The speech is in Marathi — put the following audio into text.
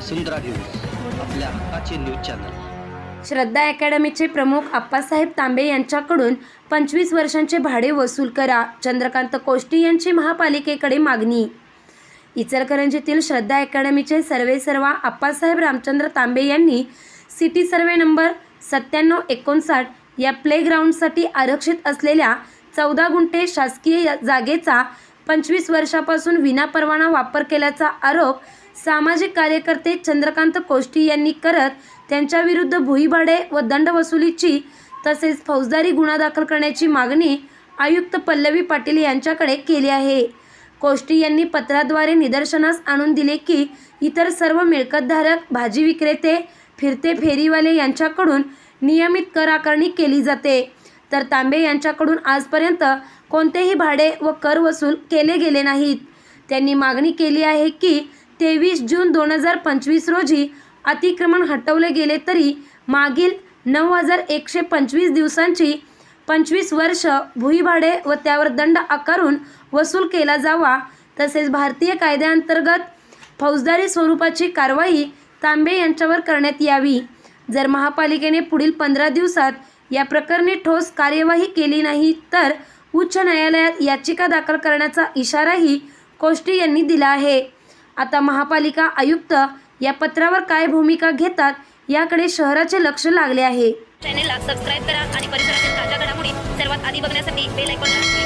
वसुंधरा न्यूज आपल्या हक्काचे न्यूज चॅनल. श्रद्धा अकॅडमीचे प्रमुख आप्पासाहेब तांबे यांच्याकडून पंचवीस वर्षांचे भाडे वसूल करा चंद्रकांत कोष्टी यांची महापालिकेकडे मागणी. इचलकरंजीतील श्रद्धा अकॅडमीचे सर्वेसर्वा आप्पासाहेब रामचंद्र तांबे यांनी सिटी सर्वे नंबर सत्त्याण्णव एकोणसाठ या प्लेग्राऊंडसाठी आरक्षित असलेल्या चौदा गुंठे शासकीय जागेचा पंचवीस वर्षापासून विनापरवाना वापर केल्याचा आरोप सामाजिक कार्यकर्ते चंद्रकांत कोष्टी यांनी करत त्यांच्याविरुद्ध भुईभाडे व दंड वसुलीची तसेच फौजदारी गुन्हा दाखल करण्याची मागणी आयुक्त पल्लवी पाटील यांच्याकडे केली आहे. कोष्टी यांनी पत्राद्वारे निदर्शनास आणून दिले की इतर सर्व मिळकतधारक भाजी विक्रेते फिरते फेरीवाले यांच्याकडून नियमित कर आकारणी केली जाते. तर तांबे यांच्याकडून आजपर्यंत कोणतेही भाडे व कर वसूल केले गेले नाहीत. त्यांनी मागणी केली आहे की तेवीस जून दोन हजार पंचवीस रोजी अतिक्रमण हटवले गेले तरी मागील नऊ हजार एकशे पंचवीस दिवसांची पंचवीस वर्ष भुईभाडे व त्यावर दंड आकारून वसूल केला जावा. तसेच भारतीय कायद्याअंतर्गत फौजदारी स्वरूपाची कारवाई तांबे यांच्यावर करण्यात यावी. जर महापालिकेने पुढील पंधरा दिवसात या प्रकरणी ठोस कार्यवाही केली नाही तर उच्च न्यायालयात याचिका दाखल करण्याचा इशाराही कोष्टी यांनी दिला आहे. आता महापालिका आयुक्त या पत्रावर काय भूमिका घेतात याकडे शहराचे लक्ष लागले आहे. चॅनेलला सबस्क्राईब करा आणि परिसरातील ताज्या घडामोडी सर्वात आधी बघण्यासाठी बेल आयकॉनला